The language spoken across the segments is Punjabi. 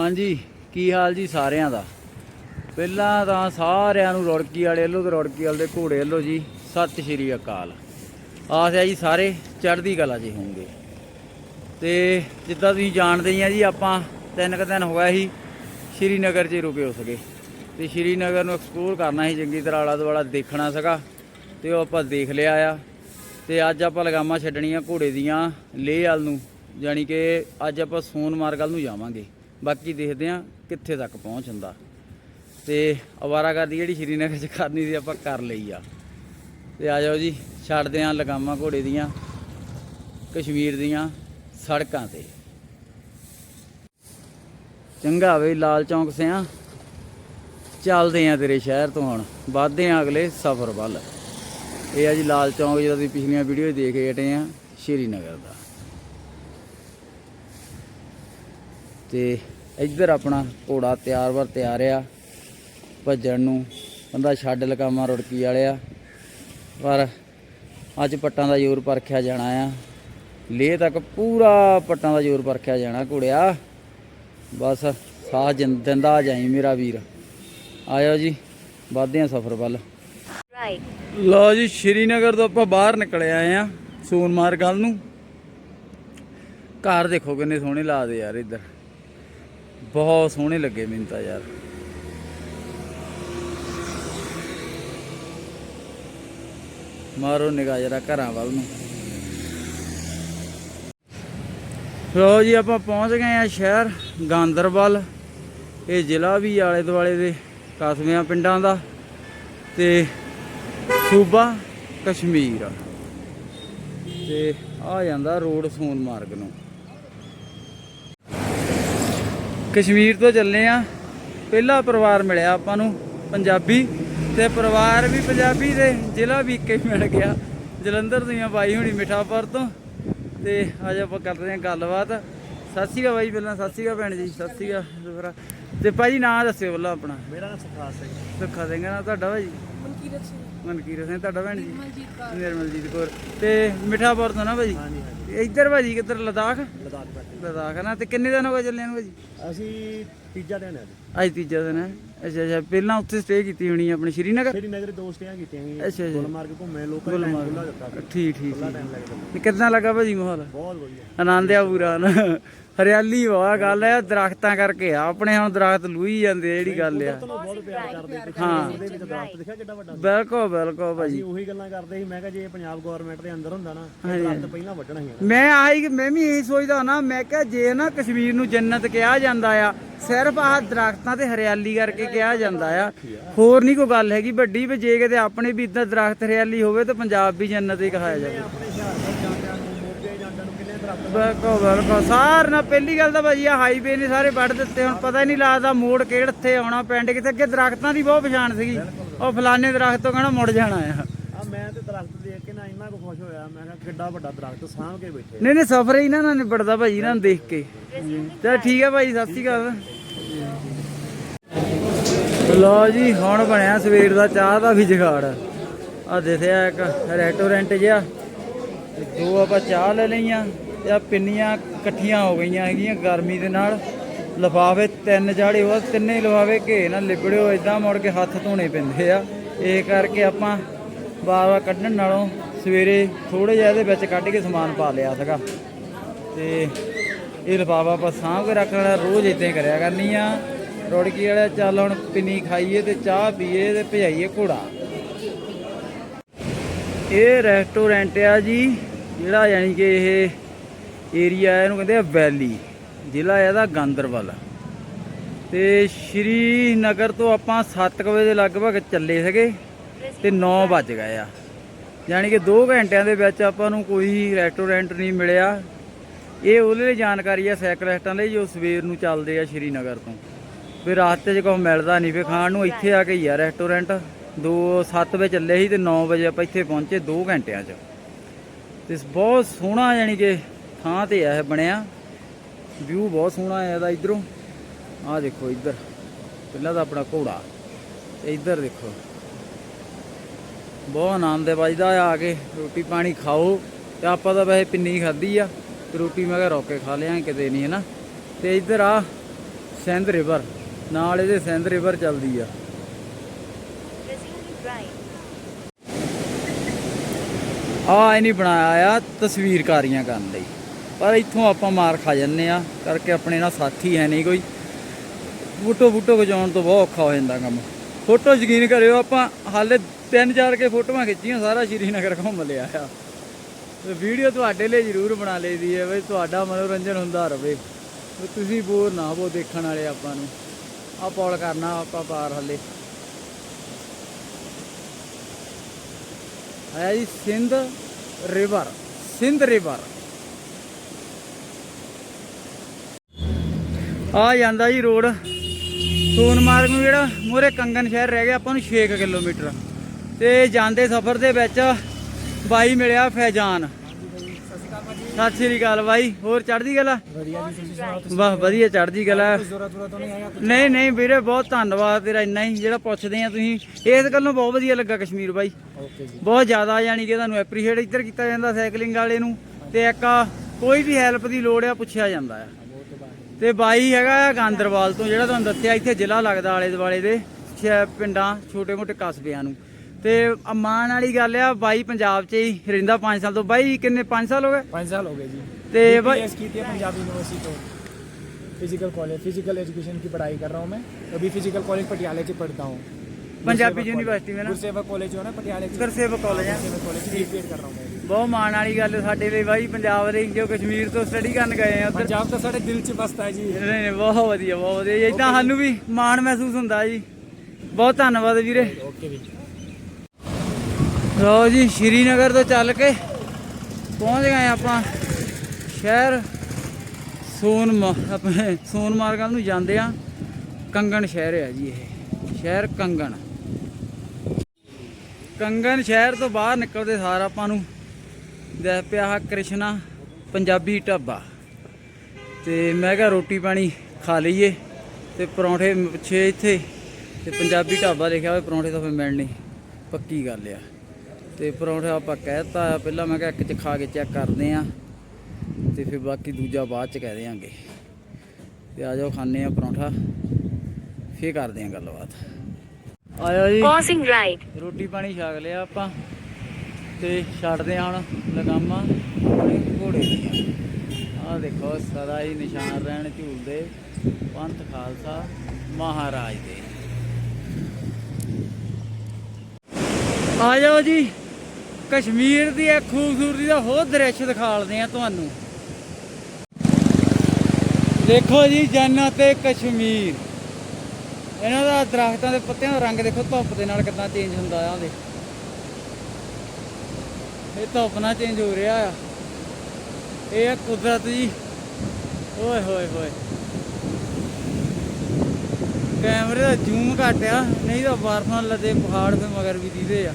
ਹਾਂਜੀ, ਕੀ ਹਾਲ ਜੀ ਸਾਰਿਆਂ ਦਾ? ਪਹਿਲਾਂ ਤਾਂ ਸਾਰਿਆਂ ਨੂੰ ਰੌੜਕੀ ਵਾਲੇ ਵੱਲੋਂ ਤੇ ਰੌੜਕੀ ਵਾਲੇ ਦੇ ਘੋੜੇ ਵੱਲੋਂ ਜੀ, ਸਤਿ ਸ਼੍ਰੀ ਅਕਾਲ। ਆਸ ਹੈ ਜੀ ਸਾਰੇ, ਚੜ੍ਹਦੀ ਕਲਾ 'ਚ ਹੋਣਗੇ ਤੇ ਜਿੱਦਾਂ ਤੁਸੀਂ ਜਾਣਦੇ ਹੀ ਆ ਜੀ, ਆਪਾਂ ਤਿੰਨ ਕੁ ਦਿਨ ਹੋਇਆ ਸੀ, ਸ਼੍ਰੀਨਗਰ 'ਚ ਰੁਕੇ ਹੋ ਸਕੇ ਤੇ ਸ਼੍ਰੀਨਗਰ ਨੂੰ ਐਕਸਪਲੋਰ ਕਰਨਾ ਸੀ ਚੰਗੀ ਤਰ੍ਹਾਂ ਆਲਾ ਦੁਆਲਾ ਦੇਖਣਾ ਸੀਗਾ, ਤੇ ਉਹ ਆਪਾਂ ਦੇਖ ਲਿਆ ਆ। ਤੇ ਅੱਜ ਆਪਾਂ ਲਗਾਮਾਂ ਛੱਡਣੀਆਂ ਘੋੜੇ ਦੀਆਂ, ਲੇਹ ਵਾਲ ਨੂੰ ਯਾਨੀ ਕਿ ਅੱਜ ਆਪਾਂ ਸੋਨਮਾਰਗ ਵਾਲ ਨੂੰ ਜਾਵਾਂਗੇ। ਬਾਕੀ ਦੇਖਦੇ ਆਂ ਕਿੱਥੇ ਤੱਕ ਪਹੁੰਚ ਹੁੰਦਾ। ਤੇ ਅਵਾਰਾਗਰਦੀ ਜਿਹੜੀ ਸ਼੍ਰੀਨਗਰ 'ਚ ਕਰਨੀ ਸੀ ਆਪਾਂ ਕਰ ਲਈ ਆ। ਤੇ ਆ ਜਾਓ ਜੀ, ਛੱਡਦੇ ਆਂ ਲਗਾਮਾਂ ਘੋੜੇ ਦੀਆਂ, ਕਸ਼ਮੀਰ ਦੀਆਂ ਸੜਕਾਂ ਤੇ। ਚੰਗਾ ਵੇ ਲਾਲ ਚੌਂਕ ਸਿਆਂ ਚੱਲਦੇ ਆਂ ਤੇਰੇ ਸ਼ਹਿਰ ਤੋਂ ਹੁਣ। ਵੱਧਦੇ ਆਂ ਅਗਲੇ ਸਫ਼ਰ ਵੱਲ। ਇਹ ਆ ਜੀ ਲਾਲ ਚੌਂਕ ਜਿਹੜਾ ਤੁਸੀਂ ਪਿਛਲੀਆਂ ਵੀਡੀਓ ਦੇਖ ਕੇ ਹਟੇ ਆ ਸ਼੍ਰੀਨਗਰ ਦਾ। ਤੇ ਇੱਧਰ ਆਪਣਾ ਘੋੜਾ ਤਿਆਰ ਵਰ ਤਿਆਰ ਆ ਭੱਜਣ ਨੂੰ। ਬੰਦਾ ਛੱਡ ਲਕਾਮਾ ਰੁੜਕੀ ਵਾਲਿਆ ਪਰ ਅੱਜ ਪੱਟਾਂ ਦਾ ਜ਼ੋਰ ਪਰਖਿਆ ਜਾਣਾ ਆ। ਲੇਹ ਤੱਕ ਪੂਰਾ ਪੱਟਾਂ ਦਾ ਜ਼ੋਰ ਪਰਖਿਆ ਜਾਣਾ ਘੋੜਿਆ। ਬਸ ਸਾਹ ਦਿੰਦਾ ਜਾਈ ਮੇਰਾ ਵੀਰ। ਆਇਓ ਜੀ ਵੱਧਦੇ ਆ ਸਫ਼ਰ ਵੱਲ. ਲਓ ਜੀ ਸ਼੍ਰੀਨਗਰ ਤੋਂ ਆਪਾਂ ਬਾਹਰ ਨਿਕਲੇ ਆਏ ਆ ਸੋਨਮਾਰਗ ਵੱਲ ਨੂੰ। ਘਰ ਦੇਖੋ ਕਿੰਨੇ ਸੋਹਣੇ ਲਾਦੇ ਯਾਰ ਇੱਧਰ। ਬਹੁਤ ਸੋਹਣੇ ਲੱਗੇ ਮੈਨੂੰ ਤਾਂ ਯਾਰ। ਮਾਰੋ ਨਿਗਾਹ ਜਰਾ ਘਰਾਂ ਵੱਲ ਨੂੰ। ਲਓ ਜੀ, ਆਪਾਂ ਪਹੁੰਚ ਗਏ ਆ ਸ਼ਹਿਰ ਗਾਂਦਰਬਲ। ਇਹ ਜ਼ਿਲ੍ਹਾ ਵੀ ਆਲੇ ਦੁਆਲੇ ਦੇ ਕਸਬਿਆਂ ਪਿੰਡਾਂ ਦਾ ਤੇ ਸੂਬਾ ਕਸ਼ਮੀਰ। ਤੇ ਆ ਜਾਂਦਾ ਰੋਡ ਸੋਨ ਮਾਰਗ ਨੂੰ। ਕਸ਼ਮੀਰ ਤੋਂ ਚੱਲੇ ਆ। ਪਹਿਲਾ ਪਰਿਵਾਰ ਮਿਲਿਆ ਆਪਾਂ ਨੂੰ, ਪੰਜਾਬੀ ਤੇ ਪਰਿਵਾਰ ਵੀ ਪੰਜਾਬੀ ਤੇ ਜ਼ਿਲ੍ਹਾ ਵੀ ਇੱਕੇ ਮਿਲ ਗਿਆ। ਜਲੰਧਰ ਦੀਆਂ ਬਾਈ ਹੁਣੀ ਮਿਠਾਪੁਰ ਤੋਂ ਤੇ ਅੱਜ ਆਪਾਂ ਕਰਦੇ ਹਾਂ ਗੱਲਬਾਤ। ਸਤਿ ਸ਼੍ਰੀ ਅਕਾਲ ਬਾਈ, ਪਹਿਲਾਂ ਸਤਿ ਸ਼੍ਰੀ ਅਕਾਲ ਭੈਣ ਜੀ, ਸਤਿ ਸ਼੍ਰੀ ਅਕਾਲ। ਦੁਬਾਰਾ ਤੇ ਭਾਈ ਨਾਂ ਦੱਸਿਓ ਪਹਿਲਾਂ ਆਪਣਾ। ਮੇਰਾ ਨਾਮ ਸੁਖਰਾਜ ਸਿੰਘ ਸੁੱਖਾ ਸਿੰਘ ਨਾ ਤੁਹਾਡਾ ਭਾਈ ਮਨਕੀਰਤ ਸਿੰਘ। ਮਨਕੀਰਤ ਸਿੰਘ ਤੁਹਾਡਾ ਭੈਣ ਜੀ? ਮਨਜੀਤ ਕੌਰ। ਨਿਰਮਲਜੀਤ ਕੌਰ। ਤੇ ਮਿਠਾਪੁਰ ਤੋਂ ਨਾ ਭਾਜੀ? ਹਾਂਜੀ ਇੱਧਰ ਭਾਜੀ ਕਿੱਧਰ? ਲਦਾਖ? ਲਦਾਖ ਬੈਠੇ ਲਦਾਖ ਨਾ। ਤੇ ਕਿੰਨੇ ਦਿਨ ਹੋ ਗਏ ਚੱਲੇ ਨੂੰ ਭਾਜੀ? ਅਸੀਂ ਤੀਜਾ ਦਿਨ ਹੈ। ਅੱਜ ਤੀਜਾ ਦਿਨ ਹੈ। ਅੱਛਾ ਅੱਛਾ। ਪਹਿਲਾਂ ਉੱਥੇ ਸਟੇ ਕੀਤੀ ਹੋਣੀ ਹੈ ਆਪਣੀ ਸ਼੍ਰੀਨਗਰ? ਸ੍ਰੀ ਨਗਰ ਦੋ ਸਟੇਆਂ ਕੀਤੀਆਂ ਅੱਛਾ ਜੀ ਗੁਲਮਾਰਗ ਘੁੰਮੇ ਟਾਈਮ ਖੁੱਲਾ ਦਿੱਤਾ। ਸੀ ਠੀਕ ਠੀਕ। ਟਾਈਮ ਤੇ ਕਿੰਨਾ ਲੱਗਾ ਭਾਜੀ ਮਾਹੌਲ? ਬਹੁਤ ਵਧੀਆ। ਆਨੰਦ ਆ ਪੂਰਾ। ਨਾ ਹਰਿਆਲੀ ਵਾ ਗੱਲ ਹੈ ਦਰਖਤਾਂ ਕਰਕੇ ਆ। ਆਪਣੇ ਹੁਣ ਦਰਖਤ ਲੂਈ ਜਾਂਦੇ ਆ ਜਿਹੜੀ ਗੱਲ ਆ। ਤੁਹਾਨੂੰ ਬਹੁਤ ਪਿਆਰ ਕਰਦੇ ਪਿੱਛੇ ਹਾਂ। ਉਹਦੇ ਵਿੱਚ ਦਰਖਤ ਦਿਖਿਆ ਕਿੱਡਾ ਵੱਡਾ। ਸੀ? ਬਿਲਕੁਲ ਬਿਲਕੁਲ ਭਾਜੀ। ਅਸੀਂ ਉਹੀ ਗੱਲਾਂ ਕਰਦੇ ਸੀ ਮੈਂ ਕਿਹਾ ਜੇ ਇਹ ਪੰਜਾਬ ਗਵਰਨਮੈਂਟ ਦੇ ਅੰਦਰ ਹੁੰਦਾ ਨਾ ਇਹ ਦਰਖਤ ਪਹਿਲਾਂ ਵੱਢਣਾ ਸੀ। ਮੈਂ ਆਈ ਮੈਂ ਵੀ ਇਹੀ ਸੋਚਦਾ ਨਾ ਮੈਂ ਕਿਹਾ ਜੇ ਨਾ ਕਸ਼ਮੀਰ ਨੂੰ ਜੰਨਤ ਕਿਹਾ ਜਾਂਦਾ ਆ ਸਿਰਫ ਆਹ ਦਰਖਤਾਂ ਤੇ ਹਰਿਆਲੀ ਕਰਕੇ ਕਿਹਾ ਜਾਂਦਾ ਆ। ਹੋਰ ਨਹੀਂ ਕੋਈ ਗੱਲ ਹੈਗੀ ਵੱਡੀ ਵੀ ਜੇ ਕਿਤੇ ਆਪਣੇ ਵੀ ਇਦਾਂ ਦਰਖਤ ਹਰਿਆਲੀ ਹੋਵੇ ਤਾਂ ਪੰਜਾਬ ਵੀ ਜੰਨਤ ਹੀ ਕਹਾਇਆ ਜਾਵੇ। ਆਪਣੇ ਮੋਗੇ ਜਾਂਦਿਆਂ ਨੂੰ ਕਿੰਨੇ ਦਰਖਤ ਬਿਲਕੁਲ ਬਿਲਕੁਲ ਸਾਰ ਨਾ ਪਹਿਲੀ ਗੱਲ ਤਾਂ ਭਾਜੀ ਆ ਹਾਈਵੇ ਨੇ ਸਾਰੇ ਵੱਢ ਦਿੱਤੇ ਹੁਣ ਪਤਾ ਹੀ ਨਹੀਂ ਲੱਗਦਾ ਮੋੜ ਕਿਹੜੇ ਆਉਣਾ ਪਿੰਡ ਕਿਤੇ ਅੱਗੇ ਦਰਖਤਾਂ ਦੀ ਬਹੁਤ ਪਛਾਣ ਸੀਗੀ। ਉਹ ਫਲਾਣੇ ਦਰਖਤ ਤੋਂ ਕਹਿਣਾ ਮੁੜ ਜਾਣਾ ਆ। ਆ ਮੈਂ ਤੇ ਦਰਖਤ ਦੇਖ ਕੇ ਨਾ ਇੰਨਾ ਕੁ ਖੁਸ਼ ਹੋਇਆ ਮੈਂ ਕਿਹਾ ਕਿੱਡਾ ਵੱਡਾ ਦਰਖਤ ਸਾਂਭ ਕੇ ਬੈਠੇ ਨਹੀਂ ਨਹੀਂ ਸਫਰ ਹੀ ਨਾ ਨਾ ਨਿਬੜਦਾ ਭਾਜੀ ਇਹਨਾਂ ਨੂੰ ਦੇਖ ਕੇ। ਚਲ ਠੀਕ ਹੈ ਭਾਈ ਸਤਿ ਸ਼੍ਰੀ ਅਕਾਲ। ਲੋ ਜੀ ਹੁਣ ਬਣਿਆ ਸਵੇਰ ਦਾ ਚਾਹ ਦਾ ਵੀ ਜਗਾੜ। ਆ ਦੇਖਿਆ ਇੱਕ ਰੈਸਟੋਰੈਂਟ ਜਿਹਾ ਦੋ ਆਪਾਂ ਚਾਹ ਲੈ ਲਈਆਂ। ਤੇ ਪਿੰਨੀਆਂ ਇਕੱਠੀਆਂ ਹੋ ਗਈਆਂ ਹੈਗੀਆਂ ਗਰਮੀ ਦੇ ਨਾਲ। ਲਫਾਫੇ ਤਿੰਨ ਜਾੜੇ ਉਹ ਤਿੰਨੇ ਲਫਾਫੇ ਘੇ ਨਾਲ ਲਿਬੜਿਓ ਇਦਾਂ ਮੁੜ ਕੇ ਹੱਥ ਧੋਣੇ ਪੈਂਦੇ ਆ। ਇਹ ਕਰਕੇ ਆਪਾਂ ਬਾਰ-ਬਾਰ ਕੱਢਣ ਨਾਲੋਂ ਸਵੇਰੇ ਥੋੜੇ ਜਿਹਾ ਇਹਦੇ ਵਿੱਚ ਕੱਢ ਕੇ ਸਮਾਨ ਪਾ ਲਿਆ ਸੀਗਾ। ਤੇ ਇਹ ਲਫਾਫਾ ਆਪਾਂ ਸਾਂਭ ਕੇ ਰੱਖ ਲੈਣਾ, ਰੋਜ਼ ਇਦਾਂ ਹੀ ਕਰਿਆ ਕਰਨੀ ਆ ਰੋੜਕੀ ਵਾਲਾ ਚੱਲ ਹੁਣ ਪਿੰਨੀ ਖਾਈਏ ਤੇ ਚਾਹ ਪੀਏ ਤੇ ਭਜਾਈਏ ਘੋੜਾ। ਇਹ ਰੈਸਟੋਰੈਂਟ ਆ ਜੀ, ਜਿਹੜਾ ਯਾਨੀ ਕਿ ਇਹ ਏਰੀਆ ਇਹਨੂੰ ਕਹਿੰਦੇ ਆ ਵੈਲੀ, ਜ਼ਿਲ੍ਹਾ ਇਹਦਾ ਗਾਂਦਰਬਲ ਤੇ ਸ਼੍ਰੀਨਗਰ ਤੋਂ ਆਪਾਂ 7 ਵਜੇ ਦੇ ਲਗਭਗ ਚੱਲੇ ਸੀਗੇ ਤੇ 9 ਵੱਜ ਗਏ ਆ। ਯਾਨੀ ਕਿ 2 ਘੰਟਿਆਂ ਦੇ ਵਿੱਚ ਆਪਾਂ ਨੂੰ ਕੋਈ ਰੈਸਟੋਰੈਂਟ ਨਹੀਂ ਮਿਲਿਆ। ਇਹ ਉਹਦੇ ਲਈ ਜਾਣਕਾਰੀ ਆ ਸਾਈਕਲਿਸਟਾਂ ਲਈ, ਜੋ ਸਵੇਰ ਨੂੰ ਚੱਲਦੇ ਆ ਸ਼੍ਰੀਨਗਰ ਤੋਂ। ਫਿਰ ਰਾਸਤੇ 'ਚ ਕੁਛ ਮਿਲਦਾ ਨਹੀਂ, ਫਿਰ ਖਾਣ ਨੂੰ ਇੱਥੇ ਆ ਕੇ ਹੀ ਆ ਰੈਸਟੋਰੈਂਟ। 2 7 ਵਜੇ ਚੱਲੇ ਸੀ ਤੇ 9 ਵਜੇ ਆਪਾਂ ਇੱਥੇ ਪਹੁੰਚੇ 2 ਘੰਟਿਆਂ 'ਚ। ਤੇ ਬਹੁਤ ਸੋਹਣਾ ਯਾਨੀ ਕਿ ਥਾਂ ਤੇ ਆ ਇਹ ਬਣਿਆ। ਵਿਊ ਬਹੁਤ ਸੋਹਣਾ ਆ ਇਹਦਾ ਇਧਰੋਂ। ਆਹ ਦੇਖੋ ਇੱਧਰ। ਪਹਿਲਾਂ ਦਾ ਆਪਣਾ ਘੋੜਾ। ਤੇ ਇੱਧਰ ਦੇਖੋ। ਬਹੁਤ ਆਨੰਦ ਹੈ ਵੱਜਦਾ ਆ ਕੇ। ਰੋਟੀ ਪਾਣੀ ਖਾਓ। ਤੇ ਆਪਾਂ ਤਾਂ ਵੈਸੇ ਪਿੰਨੀ ਖਾਧੀ ਆ। ਤੇ ਰੋਟੀ ਮੈਂ ਕਿਹਾ ਰੋਕ ਕੇ ਖਾ ਲਿਆ ਕਿਤੇ ਨਹੀਂ ਹੈ ਨਾ ਤੇ ਇੱਧਰ ਆ ਸਿੰਧ ਰਿਵਰ। ਨਾਲ ਇਹਦੇ ਸਿੰਧ ਰਿਵਰ ਚੱਲਦੀ ਆ। ਆ ਇਹ ਨਹੀਂ ਬਣਾਇਆ ਆ ਤਸਵੀਰਕਾਰੀਆਂ ਕਰਨ ਲਈ। ਪਰ ਇੱਥੋਂ ਆਪਾਂ ਮਾਰ ਖਾ ਜੰਨੇ ਆ ਕਰਕੇ ਆਪਣੇ ਨਾਲ ਸਾਥੀ ਹੈ ਨਹੀਂ ਕੋਈ। ਫੋਟੋ ਫੋਟੋ ਖਿਚਾਉਣ ਤੋਂ ਬਹੁਤ ਔਖਾ ਹੋ ਜਾਂਦਾ ਕੰਮ। ਫੋਟੋ ਯਕੀਨ ਕਰਿਓ, ਆਪਾਂ ਹਾਲੇ ਤਿੰਨ ਚਾਰ ਕੇ ਫੋਟੋਆਂ ਖਿੱਚੀਆਂ, ਸਾਰਾ ਸ਼੍ਰੀਨਗਰ ਘੁੰਮ ਲਿਆ ਆ। ਤੇ ਵੀਡੀਓ ਤੁਹਾਡੇ ਲਈ ਜ਼ਰੂਰ ਬਣਾ ਲਈਦੀ ਹੈ ਬਈ ਤੁਹਾਡਾ ਮਨੋਰੰਜਨ ਹੁੰਦਾ ਰਹੇ ਵੀ ਤੁਸੀਂ ਬੋਰ ਨਾ ਹੋ ਦੇਖਣ ਵਾਲੇ ਆਪਾਂ ਨੂੰ। ਆ ਪੌਲ ਕਰਨਾ, ਆਪਾਂ ਪਾਰ ਹੱਲੇ। ਆਇਆ ਜੀ, ਸਿੰਧ ਰਿਵਰ ਸਿੰਧ ਰਿਵਰ ਆ ਜਾਂਦਾ ਜੀ ਰੋਡ। ਸੋਨਮਾਰਗ ਨੂੰ ਜਿਹੜਾ ਮੂਰੇ ਕੰਗਨ ਸ਼ਹਿਰ ਰਹਿ ਗਿਆ ਆਪਾਂ ਨੂੰ 6 ਕਿਲੋਮੀਟਰ। ਤੇ ਜਾਂਦੇ ਸਫ਼ਰ ਦੇ ਵਿੱਚ ਬਾਈ ਮਿਲਿਆ ਫੈਜ਼ਾਨ। ਸਤਿ ਸ੍ਰੀ ਅਕਾਲ ਬਾਈ ਹੋਰ ਚੜ੍ਹਦੀ ਗੱਲ ਆ ਵਾਹ ਵਧੀਆ ਚੜ੍ਹਦੀ ਗੱਲ ਆ ਨਹੀਂ ਨਹੀਂ ਵੀਰੇ ਬਹੁਤ ਧੰਨਵਾਦ ਤੇਰਾ ਇੰਨਾ ਹੀ ਜਿਹੜਾ ਪੁੱਛਦੇ ਆ ਤੁਸੀਂ। ਇਸ ਗੱਲੋਂ ਬਹੁਤ ਵਧੀਆ ਲੱਗਾ ਕਸ਼ਮੀਰ ਬਾਈ। ਬਹੁਤ ਜ਼ਿਆਦਾ ਯਾਨੀ ਕਿ ਤੁਹਾਨੂੰ ਐਪਰੀਸ਼ੀਏਟ ਇੱਧਰ ਕੀਤਾ ਜਾਂਦਾ ਸਾਈਕਲਿੰਗ ਵਾਲੇ ਨੂੰ। ਤੇ ਇੱਕ ਕੋਈ ਵੀ ਹੈਲਪ ਦੀ ਲੋੜ ਆ ਪੁੱਛਿਆ ਜਾਂਦਾ ਆ। ਬਾਤ ਤੇ ਬਾਈ ਹੈਗਾ ਆ ਗਾਂਦਰਵਾਲ ਤੋਂ ਜਿਹੜਾ ਤੁਹਾਨੂੰ ਦੱਸਿਆ ਇੱਥੇ ਜ਼ਿਲ੍ਹਾ ਲੱਗਦਾ ਆਲੇ ਦੁਆਲੇ ਦੇ ਛੇ ਪਿੰਡਾਂ ਛੋਟੇ ਮੋਟੇ ਕਸਬਿਆਂ ਨੂੰ ਤੇ ਅਮਾਨ ਵਾਲੀ ਗੱਲ ਆ ਬਾਈ ਪੰਜਾਬ 'ਚ ਹੀ ਰਹਿੰਦਾ 5 ਸਾਲ ਤੋਂ ਬਾਈ ਕਿੰਨੇ 5 ਸਾਲ ਹੋ ਗਏ 5 ਸਾਲ ਹੋ गए जी ਤੇ ਬਾਈ बीपीएस की थी पंजाब यूनिवर्सिटी तो फिजिकल कॉलेज फिजिकल एजुकेशन की पढ़ाई कर रहा हूँ मैं अभी फिजिकल कॉलेज पटियाले से पढ़ता हूँ ਪੰਜਾਬੀ ਯੂਨੀਵਰਸਿਟੀ ਮੇਂ ਨਾ। ਕਾਲਜ ਹੋ ਨਾ ਪਟਿਆਲੇ ਗੁਰਸੇਵਕ ਕਾਲਜ ਹੈ ਕਾਲਜ ਦੀ ਬੀਐਡ ਕਰ ਰਹਾ ਹਾਂ ਬਹੁਤ ਮਾਣ ਵਾਲੀ ਗੱਲ ਸਾਡੇ ਲਈ ਬਾਈ ਪੰਜਾਬ ਦੇ ਜੋ ਕਸ਼ਮੀਰ ਤੋਂ ਸਟੱਡੀ ਕਰਨ ਗਏ ਆ ਉੱਧਰ। ਪੰਜਾਬ ਤਾਂ ਸਾਡੇ ਦਿਲ 'ਚ ਵਸਦਾ ਹੈ ਜੀ। ਨਹੀਂ ਨਹੀਂ ਬਹੁਤ ਵਧੀਆ ਬਹੁਤ ਵਧੀਆ ਇਦਾਂ ਸਾਨੂੰ ਵੀ ਮਾਣ ਮਹਿਸੂਸ ਹੁੰਦਾ ਜੀ। ਬਹੁਤ ਧੰਨਵਾਦ ਵੀਰੇ। ਓਕੇ ਵੀ। ਲਓ ਜੀ ਸ਼੍ਰੀਨਗਰ ਤੋਂ ਚੱਲ ਕੇ ਪਹੁੰਚ ਗਏ ਆਪਾਂ। ਸ਼ਹਿਰ ਸੋਨ ਆਪਣੇ ਮਾਰਗਾਂ ਨੂੰ ਜਾਂਦੇ ਆ। ਕੰਗਣ ਸ਼ਹਿਰ ਹੈ ਜੀ ਇਹ। ਸ਼ਹਿਰ ਕੰਗਣ। ਕੰਗਣ ਸ਼ਹਿਰ ਤੋਂ ਬਾਹਰ ਨਿਕਲਦੇ ਸਾਰ ਆਪਾਂ ਨੂੰ ਦੇਖ ਪਿਆ ਆਹ ਕ੍ਰਿਸ਼ਨਾ ਪੰਜਾਬੀ ਢਾਬਾ। ਤੇ ਮੈਂ ਕਿਹਾ ਰੋਟੀ ਪਾਣੀ ਖਾ ਲਈਏ ਤੇ ਪਰੌਂਠੇ ਪਿੱਛੇ ਇੱਥੇ ਤੇ ਪੰਜਾਬੀ ਢਾਬਾ ਲਿਖਿਆ ਹੋਇਆ ਪਰੌਂਠੇ ਤਾਂ ਫਿਰ ਮਿਲਣੇ ਪੱਕੀ ਗੱਲ ਆ। ਤੇ ਪਰੌਂਠਾ ਆਪਾਂ ਕਹਿਤਾ ਆ ਪਹਿਲਾਂ, ਮੈਂ ਕਿਹਾ ਇੱਕ ਚ ਖਾ ਕੇ ਚੈੱਕ ਕਰਦੇ ਆ ਤੇ ਫਿਰ ਬਾਕੀ ਦੂਜਾ ਬਾਅਦ ਚ ਕਹਿ ਦੇਾਂਗੇ ਤੇ ਆ ਜਾਓ ਖਾਣੇ ਆ ਪਰੌਂਠਾ, ਫੇਰ ਕਰਦੇ ਆ ਗੱਲਬਾਤ। ਆਇਓ ਜੀ। Crossing right. ਰੋਟੀ ਪਾਣੀ ਛਕ ਲਿਆ ਆਪਾਂ ਤੇ ਛੱਡਦੇ ਹਾਂ ਹੁਣ ਲਗਾਮਾਂ ਘੋੜੇ ਦੀਆਂ। ਦੇਖੋ ਸਦਾ ਹੀ ਨਿਸ਼ਾਨ ਰਹਿਣ ਝੂਲਦੇ ਪੰਥ ਖਾਲਸਾ ਮਹਾਰਾਜ ਦੇ। ਆ ਜਾਓ ਜੀ ਕਸ਼ਮੀਰ ਦੀ ਇਹ ਖੂਬਸੂਰਤੀ ਦਾ ਹੋਰ ਦ੍ਰਿਸ਼ ਦਿਖਾਲਦੇ ਆ ਤੁਹਾਨੂੰ। ਦੇਖੋ ਜੀ ਜੰਨਤ ਤੇ ਕਸ਼ਮੀਰ। ਇਹਨਾਂ ਦਾ ਦਰਖਤਾਂ ਦੇ ਪੱਤਿਆਂ ਦਾ ਰੰਗ ਦੇਖੋ, ਧੁੱਪ ਦੇ ਨਾਲ ਕਿੰਨਾ ਚੇਂਜ ਹੁੰਦਾ ਆ ਉਹਦੇ। ਇਹ ਧੁੱਪ ਨਾਲ ਚੇਂਜ ਹੋ ਰਿਹਾ ਆ। ਇਹ ਆ ਕੁਦਰਤ ਜੀ। ਓਏ ਹੋਏ ਹੋਏ। ਕੈਮਰੇ ਦਾ ਜ਼ੂਮ ਘਟਿਆ ਨਹੀਂ ਤਾਂ ਬਰਫਾਂ ਲੱਦੇ ਪਹਾੜ ਤੇ ਮਗਰ ਵੀ ਦੀਦੇ ਆ।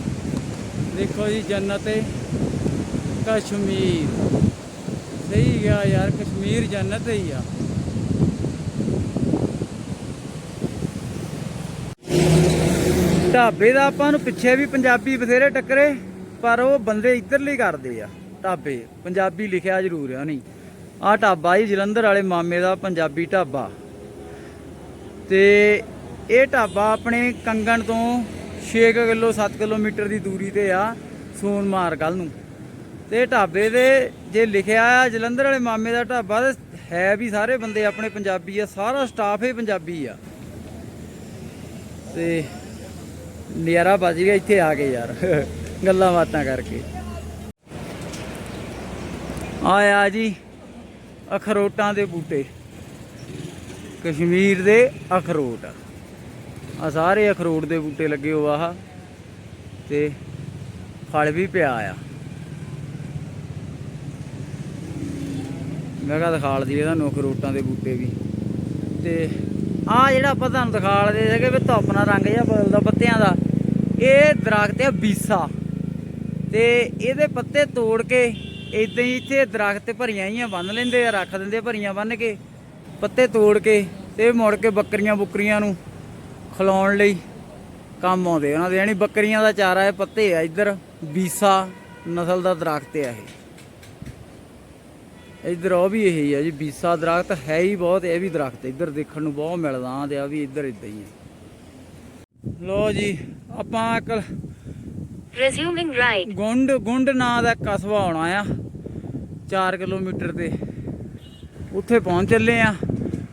ਦੇਖੋ ਜੀ, ਜੰਨਤ ਏ। ਕਸ਼ਮੀਰ। ਸਹੀ ਗਿਆ ਯਾਰ, ਕਸ਼ਮੀਰ ਜੰਨਤ ਹੀ ਆ। ਢਾਬੇ ਦਾ ਆਪਾਂ ਨੂੰ ਪਿੱਛੇ ਵੀ ਪੰਜਾਬੀ ਬਥੇਰੇ ਟੱਕਰੇ, ਪਰ ਉਹ ਬੰਦੇ ਇੱਧਰਲੇ ਕਰਦੇ ਆ, ਢਾਬੇ। ਪੰਜਾਬੀ ਲਿਖਿਆ ਜ਼ਰੂਰ ਆ, ਨਹੀਂ। ਆਹ ਢਾਬਾ ਹੀ ਜਲੰਧਰ ਵਾਲੇ ਮਾਮੇ ਦਾ ਪੰਜਾਬੀ ਢਾਬਾ। ਤੇ ਇਹ ਢਾਬਾ ਆਪਣੇ ਕੰਗਣ ਤੋਂ 6 ਕਿਲੋ 7 ਕਿਲੋਮੀਟਰ ਦੀ ਦੂਰੀ ਤੇ ਆ ਸੋਨਮਾਰ ਵੱਲ ਨੂੰ। ਤੇ ਢਾਬੇ ਦੇ ਜੇ ਲਿਖਿਆ ਆ, ਜਲੰਧਰ ਵਾਲੇ ਮਾਮੇ ਦਾ ਢਾਬਾ ਤੇ ਹੈ ਵੀ ਸਾਰੇ ਬੰਦੇ ਆਪਣੇ ਪੰਜਾਬੀ ਆ, ਸਾਰਾ ਸਟਾਫ ਹੀ ਪੰਜਾਬੀ ਆ। ਤੇ ਨਜ਼ਾਰਾ ਵੱਜ ਗਿਆ, ਇੱਥੇ ਆ ਕੇ ਯਾਰ। ਗੱਲਾਂ ਬਾਤਾਂ ਕਰਕੇ। ਆਇਆ ਜੀ ਅਖਰੋਟਾਂ ਦੇ ਬੂਟੇ। ਕਸ਼ਮੀਰ ਦੇ ਅਖਰੋਟ। ਆ ਸਾਰੇ ਅਖਰੋਟ ਦੇ ਬੂਟੇ ਲੱਗੇ ਹੋ ਆਹ ਤੇ ਫਲ ਵੀ ਪਿਆ ਆ। ਮੈਂ ਕਿਹਾ ਦਿਖਾਲ ਦੀ ਤੁਹਾਨੂੰ ਅਖਰੋਟਾਂ ਦੇ ਬੂਟੇ ਵੀ। ਤੇ ਆ ਜਿਹੜਾ ਆਪਾਂ ਤੁਹਾਨੂੰ ਦਿਖਾ ਲਦੇ ਸੀਗੇ ਵੀ ਧੁੱਪ ਨਾਲ ਰੰਗ ਜਿਹਾ ਬਦਲਦਾ ਪੱਤਿਆਂ ਦਾ। ਇਹ ਦਰਖਤ ਹੈ ਬੀਸਾ। ਤੇ ਇਹਦੇ ਪੱਤੇ ਤੋੜ ਕੇ ਇਦਾਂ ਹੀ ਇੱਥੇ ਦਰਖਤ ਭਰੀਆਂ ਹੀ ਬੰਨ ਲੈਂਦੇ ਆ, ਰੱਖ ਦਿੰਦੇ ਭਰੀਆਂ ਬੰਨ ਕੇ। ਪੱਤੇ ਤੋੜ ਕੇ ਤੇ ਮੁੜ ਕੇ ਬੱਕਰੀਆਂ ਬੁੱਕਰੀਆਂ ਨੂੰ ਖਿਲਾਉਣ ਲਈ ਕੰਮ ਆਉਂਦੇ ਉਹਨਾਂ ਦੇ ਯਾਨੀ ਬੱਕਰੀਆਂ ਦਾ ਚਾਰਾ ਹੈ ਪੱਤੇ ਆ, ਇੱਧਰ ਬੀਸਾ ਨਸਲ ਦਾ ਦਰਖਤ ਹੈ ਇਹ। ਇੱਧਰ ਉਹ ਵੀ ਇਹੀ ਆ ਜੀ, ਬੀਸਾ ਦਰਖਤ ਹੈ ਹੀ ਬਹੁਤ, ਇਹ ਵੀ ਦਰਖਤ ਇੱਧਰ ਦੇਖਣ ਨੂੰ ਬਹੁਤ ਮਿਲਦਾ ਆ ਤੇ ਆ ਵੀ ਇੱਧਰ ਇਦਾਂ ਹੀ ਆ। ਲੋ ਜੀ ਆਪਾਂ ਇੱਕ Resuming right. ਗੁੰਡ ਗੁੰਡ ਨਾਂ ਦਾ ਕਸਬਾ ਆਉਣਾ ਆ 4 ਕਿਲੋਮੀਟਰ ਤੇ। ਉੱਥੇ ਪਹੁੰਚ ਚੱਲੇ ਆ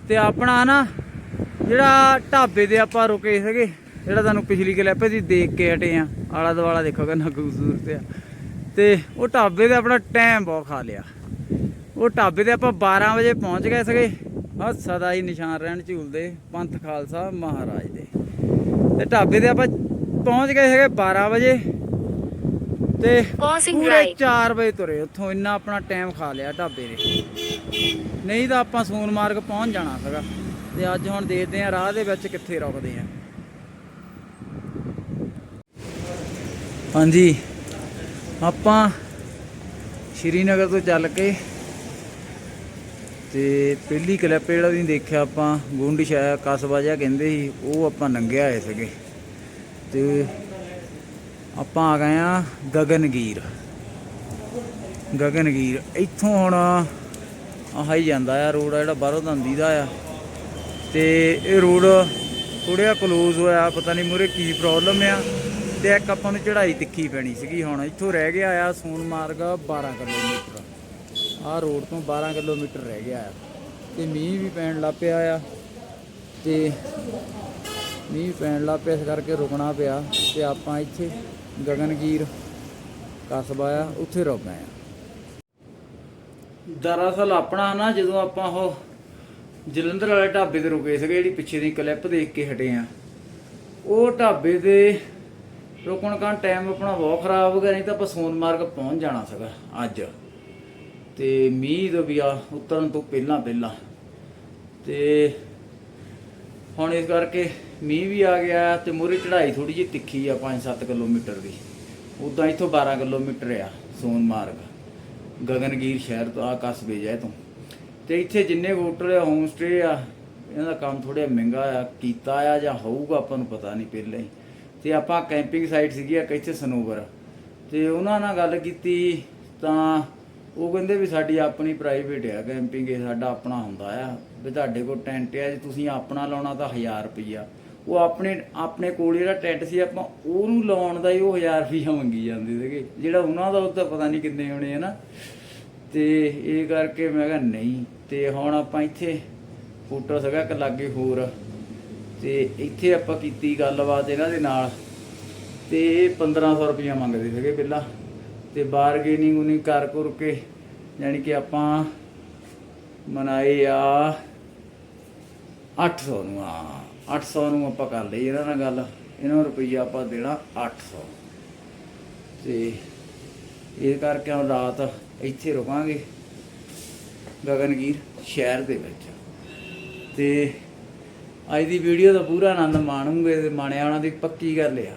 ਤੇ ਆਪਣਾ ਨਾ ਜਿਹੜਾ ਢਾਬੇ ਤੇ ਆਪਾਂ ਰੁਕੇ ਸੀਗੇ ਜਿਹੜਾ ਤੁਹਾਨੂੰ ਪਿਛਲੀ ਕਲਿੱਪ ਦੀ ਦੇਖ ਕੇ ਹਟੇ ਆ ਆਲਾ ਦੁਆਲਾ ਦੇਖੋ ਕਿੰਨਾ ਖੂਬਸੂਰਤ ਆ। ਤੇ ਉਹ ਢਾਬੇ ਤੇ ਆਪਣਾ ਟਾਈਮ ਬਹੁਤ ਖਾ ਲਿਆ। ਉਹ ਢਾਬੇ ਤੇ ਆਪਾਂ 12 ਵਜੇ ਪਹੁੰਚ ਗਏ ਸੀਗੇ ਆ ਸਦਾ ਹੀ ਨਿਸ਼ਾਨ ਰਹਿਣ ਝੂਲਦੇ ਪੰਥ ਖਾਲਸਾ ਮਹਾਰਾਜ ਦੇ। ਤੇ ਢਾਬੇ ਤੇ ਆਪਾਂ ਪਹੁੰਚ ਗਏ ਸੀਗੇ 12 ਵਜੇ ਤੇ ਪੂਰੇ right. 4 ਵਜੇ ਤੁਰੇ ਉੱਥੋਂ ਇੰਨਾ ਆਪਣਾ ਟਾਈਮ ਖਾ ਲਿਆ ਢਾਬੇ ਨੇ ਨਹੀਂ ਤਾਂ ਆਪਾਂ ਸੋਨਮਾਰਗ ਪਹੁੰਚ ਜਾਣਾ ਸੀਗਾ ਤੇ ਅੱਜ ਹੁਣ ਦੇਖਦੇ ਆ ਰਾਹ ਦੇ ਵਿੱਚ ਕਿੱਥੇ ਰੁਕਦੇ ਆ ਹਾਂਜੀ ਆਪਾਂ ਸ਼੍ਰੀਨਗਰ ਤੋਂ ਚੱਲ ਕੇ ਤੇ ਪਹਿਲੀ ਕਲਿੱਪ ਜਿਹੜਾ ਤੁਸੀਂ ਦੇਖਿਆ ਆਪਾਂ, ਗੁੰਡੀ ਸ਼ਾਇਦ ਕਸਬਾ ਜਿਹਾ ਕਹਿੰਦੇ ਸੀ, ਉਹ ਆਪਾਂ ਲੰਘਿਆ ਆਏ ਸੀਗੇ। ਤੇ ਆਪਾਂ ਆ ਗਏ ਆ ਗਗਨਗੀਰ। ਗਗਨਗੀਰ। ਇੱਥੋਂ ਹੁਣ ਆਹ ਹੀ ਜਾਂਦਾ ਆ, ਰੋਡ ਜਿਹੜਾ ਬਾਹਰੋਂ ਦੰਦੀ ਦਾ ਆ। ਤੇ ਇਹ ਰੋਡ ਥੋੜ੍ਹਾ ਕਲੋਜ਼ ਹੋਇਆ, ਪਤਾ ਨਹੀਂ ਮੂਰੇ ਕੀ ਪ੍ਰੋਬਲਮ ਆ। ਤੇ ਇੱਕ ਆਪਾਂ ਨੂੰ ਚੜ੍ਹਾਈ ਤਿੱਖੀ ਪੈਣੀ ਸੀਗੀ ਹੁਣ। ਇੱਥੋਂ ਰਹਿ ਗਿਆ ਆ ਸੋਨਮਾਰਗ 12 ਕਿਲੋਮੀਟਰ। ਆਹ ਰੋਡ ਤੋਂ 12 ਕਿਲੋਮੀਟਰ ਰਹਿ ਗਿਆ ਆ। ਤੇ ਮੀਂਹ ਵੀ ਪੈਣ ਲੱਗ ਪਿਆ ਆ ਤੇ ਮੀਂਹ ਪੈਣ ਲੱਗ ਪਿਆ, ਇਸ ਕਰਕੇ ਰੁਕਣਾ ਪਿਆ ਤੇ ਆਪਾਂ ਇੱਥੇ ਗਗਨਗੀਰ ਕਸਬਾ ਆ, ਉੱਥੇ ਰੁਕ ਗਏ ਆ। ਦਰਅਸਲ ਆਪਣਾ ਨਾ ਜਦੋਂ ਆਪਾਂ ਉਹ ਜਲੰਧਰ ਵਾਲੇ ਢਾਬੇ ਤੇ ਰੁਕੇ ਸੀਗੇ, ਜਿਹੜੀ ਪਿੱਛੇ ਦੀ ਕਲਿੱਪ ਦੇਖ ਕੇ ਹਟੇ ਆ, ਉਹ ਢਾਬੇ ਤੇ ਰੁਕਣ ਕਾਰਨ ਟਾਈਮ ਆਪਣਾ ਬਹੁਤ ਖਰਾਬ ਹੋ ਗਿਆ, ਨਹੀਂ ਤਾਂ ਆਪਾਂ ਸੋਨਮਾਰਗ ਪਹੁੰਚ ਜਾਣਾ ਸੀਗਾ ਅੱਜ। ਤੇ ਮੀਂਹ ਦਾ ਵੀ ਆ, ਉਤਰਨ ਤੋਂ ਪਹਿਲਾਂ ਪਹਿਲਾਂ। ਤੇ ਹੁਣ ਇਸ ਕਰਕੇ ਮੀਂਹ ਵੀ ਆ ਗਿਆ ਤੇ ਮੂਰੇ ਚੜ੍ਹਾਈ ਥੋੜੀ ਜਿਹੀ ਤਿੱਖੀ ਆ 5-7 ਕਿਲੋਮੀਟਰ ਦੀ। ਉਦਾਂ ਇੱਥੋਂ 12 ਕਿਲੋਮੀਟਰ ਆ ਸੋਨਮਾਰਗ ਗਗਨਗੀਰ ਸ਼ਹਿਰ ਤੋਂ ਆ ਕਸਬੇ ਜੈ ਤੋਂ ਤੇ ਇੱਥੇ ਜਿੰਨੇ ਹੋਟਲ ਆ ਹੋਮ ਸਟੇ ਆ, ਇਹਨਾਂ ਦਾ ਕੰਮ ਥੋੜਾ ਮਹਿੰਗਾ ਆ, ਕੀਤਾ ਆ ਜਾਂ ਹੋਊਗਾ ਆਪਾਂ ਨੂੰ ਪਤਾ ਨਹੀਂ ਪਹਿਲਾਂ ਹੀ। ਤੇ ਆਪਾਂ ਕੈਂਪਿੰਗ ਸਾਈਟ ਸੀਗੀ ਆ ਇੱਥੇ ਸਨੋਵਰ। ਤੇ ਉਹਨਾਂ ਨਾਲ ਗੱਲ ਕੀਤੀ ਤਾਂ ਉਹ ਕਹਿੰਦੇ ਵੀ ਸਾਡੀ ਆਪਣੀ ਪ੍ਰਾਈਵੇਟ ਆ ਕੈਂਪਿੰਗ ਇਹ ਸਾਡਾ ਆਪਣਾ ਹੁੰਦਾ ਆ। ਵੀ ਤੁਹਾਡੇ ਕੋਲ ਟੈਂਟ ਆ, ਜੇ ਤੁਸੀਂ ਆਪਣਾ ਲਾਉਣਾ ਤਾਂ 1000 ਰੁਪਈਆ। ਉਹ ਆਪਣੇ ਆਪਣੇ ਕੋਲ ਜਿਹੜਾ ਟੈਂਟ ਸੀ, ਆਪਾਂ ਉਹਨੂੰ ਲਾਉਣ ਦਾ ਹੀ ਉਹ 1000 ਰੁਪਈਆ ਮੰਗੀ ਜਾਂਦੇ ਸੀਗੇ। ਜਿਹੜਾ ਉਹਨਾਂ ਦਾ ਉਹ ਤਾਂ ਪਤਾ ਨਹੀਂ ਕਿੰਨੇ ਹੋਣੇ ਹਨਾ ਤੇ ਇਹ ਕਰਕੇ ਮੈਂ ਕਿਹਾ ਨਹੀਂ, ਤੇ ਹੁਣ ਆਪਾਂ ਇੱਥੇ ਫੋਟੋ ਸੀਗਾ ਇੱਕ ਲਾਗੇ ਹੋਰ। ਤੇ ਇੱਥੇ ਆਪਾਂ ਕੀਤੀ ਗੱਲਬਾਤ ਇਹਨਾਂ ਦੇ ਨਾਲ। ਤੇ ਇਹ 1500 ਰੁਪਈਆ ਮੰਗਦੇ ਸੀਗੇ ਪਹਿਲਾਂ। ਤੇ ਬਾਰਗੇਨਿੰਗ ਉਨੀ ਕਰ ਕਰ ਕੇ, ਯਾਨੀ ਕਿ ਆਪਾਂ ਮਨਾਏ ਆ 800 ਨੂੰ ਆ 800 ਨੂੰ ਆਪਾਂ ਕਰ ਲਈ ਇਹਨਾਂ ਨਾਲ ਗੱਲ, ਇਹਨਾਂ ਨੂੰ ਰੁਪਈਆ ਆਪਾਂ ਦੇਣਾ 800 ਤੇ ਇਹ ਕਰਕੇ ਹੁਣ ਰਾਤ ਇੱਥੇ ਰੁਕਾਂਗੇ ਗਗਨਗੀਰ ਸ਼ਹਿਰ ਦੇ ਵਿੱਚ। ਤੇ ਅੱਜ ਦੀ ਵੀਡੀਓ ਦਾ ਪੂਰਾ ਆਨੰਦ ਮਾਣੂਗੇ ਤੇ ਮਾਣਿਆ ਉਹਨਾਂ ਦੀ ਪੱਕੀ ਗੱਲ ਆ।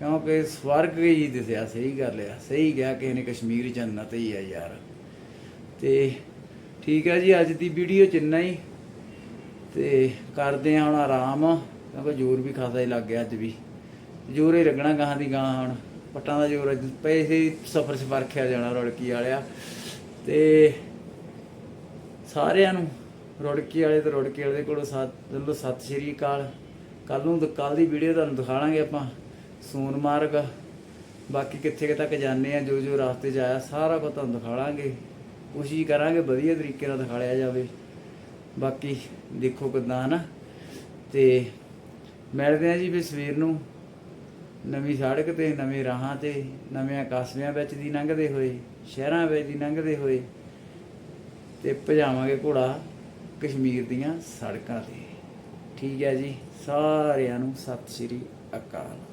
ਕਿਉਂਕਿ ਸਵਰਗ ਹੀ ਦਿਸਿਆ, ਸਹੀ ਗੱਲ ਆ, ਸਹੀ ਗਿਆ ਕਿਸੇ ਨੇ ਕਸ਼ਮੀਰ ਜੰਨਤ ਹੀ ਆ ਯਾਰ। ਤੇ ਠੀਕ ਹੈ ਜੀ, ਅੱਜ ਦੀ ਵੀਡੀਓ ਚ ਇੰਨਾ ਹੀ। ਤੇ ਕਰਦੇ ਆ ਹੁਣ ਆਰਾਮ, ਕਿਉਂਕਿ ਜ਼ੋਰ ਵੀ ਖਾਸਾ ਹੀ ਲੱਗ ਗਿਆ ਅੱਜ ਵੀ। ਜ਼ੋਰ ਹੀ ਲੱਗਣਾ ਗਾਹਾਂ ਦੀ ਗਾਂ ਹੁਣ, ਪੱਟਾਂ ਦਾ ਜ਼ੋਰ ਅੱਜ ਪੈਸੇ ਸਫਰ ਚ ਵਰਖਿਆ ਜਾਣਾ ਰੁੜਕੀ ਵਾਲਿਆ। ਤੇ ਸਾਰਿਆਂ ਨੂੰ, ਰੁੜਕੀ ਵਾਲੇ ਤੇ ਰੁੜਕੀ ਵਾਲੇ ਦੇ ਕੋਲੋਂ ਸਤ ਦਿਲੋਂ ਸਤਿ ਸ਼੍ਰੀ ਅਕਾਲ। ਕੱਲ ਨੂੰ ਕੱਲ ਦੀ ਵੀਡੀਓ ਤੁਹਾਨੂੰ ਦਿਖਾਵਾਂਗੇ ਆਪਾਂ। ਸੋਨਮਾਰਗ ਬਾਕੀ ਕਿੱਥੇ ਕੁ ਤੱਕ ਜਾਂਦੇ ਆ, ਜੋ ਜੋ ਰਸਤੇ 'ਚ ਆਇਆ, ਸਾਰਾ ਕੁਝ ਤੁਹਾਨੂੰ ਦਿਖਾਵਾਂਗੇ ਕੋਸ਼ਿਸ਼ ਕਰਾਂਗੇ ਵਧੀਆ ਤਰੀਕੇ ਨਾਲ ਦਿਖਾਲਿਆ ਜਾਵੇ। ਬਾਕੀ ਦੇਖੋ ਕਿੱਦਾਂ ਨਾ ਤੇ ਮਿਲਦੇ ਆ ਜੀ ਫਿਰ ਸਵੇਰ ਨੂੰ। ਨਵੀਂ ਸੜਕ ਤੇ, ਨਵੇਂ ਰਾਹਾਂ ਤੇ ਨਵੇਂ ਕਸਬਿਆਂ ਵਿੱਚ ਦੀ ਲੰਘਦੇ ਹੋਏ, ਸ਼ਹਿਰਾਂ ਵਿੱਚ ਦੀ ਲੰਘਦੇ ਹੋਏ ਤੇ ਭਜਾਵਾਂਗੇ ਘੋੜਾ ਕਸ਼ਮੀਰ ਦੀਆਂ ਸੜਕਾਂ ਤੇ। ਠੀਕ ਹੈ ਜੀ, ਸਾਰਿਆਂ ਨੂੰ ਸਤਿ ਸ਼੍ਰੀ ਅਕਾਲ।